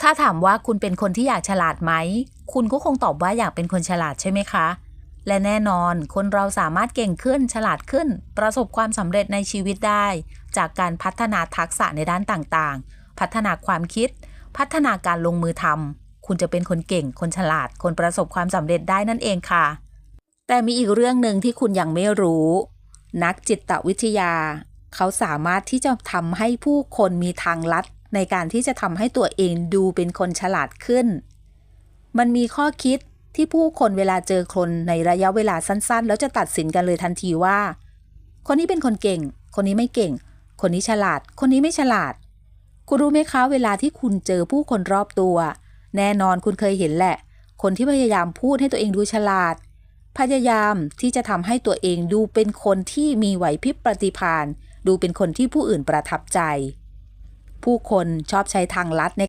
ถ้าถามว่าคุณเป็นคนที่อยากฉลาดไหม คุณก็คงตอบว่าอยากเป็นคนฉลาดใช่ไหมคะ และแน่นอนคนเราสามารถเก่งขึ้นฉลาดขึ้น ประสบความสำเร็จในชีวิตได้ จากการพัฒนาทักษะในด้านต่างๆ พัฒนาความคิด พัฒนาการลงมือทำคุณจะเป็นคนเก่ง คนฉลาด คนประสบความสำเร็จได้นั่นเองค่ะ แต่มีอีกเรื่องหนึ่งที่คุณยังไม่รู้ นักจิตวิทยา เขาสามารถที่จะทำให้ผู้คนมีทางลัด ในการที่จะทำให้ตัวเองดูเป็นคนฉลาดขึ้น มันมีข้อคิดที่ผู้คนเวลาเจอคนในระยะเวลาสั้น ๆ แล้วจะตัดสินกันเลยทันทีว่า คนนี้เป็นคนเก่ง คนนี้ไม่เก่ง คนนี้ฉลาด คนนี้ไม่ฉลาด คุณรู้ไหมคะ เวลาที่คุณเจอผู้คนรอบตัว แน่นอนคุณเคยเห็นแหละ คนที่พยายามพูดให้ตัวเองดูฉลาด พยายามที่จะทำให้ตัวเองดูเป็นคนที่มีไหวพริบปฏิภาณดูเป็นคนที่ผู้อื่นประทับใจ ผู้คนชอบใช้ทางลัดใน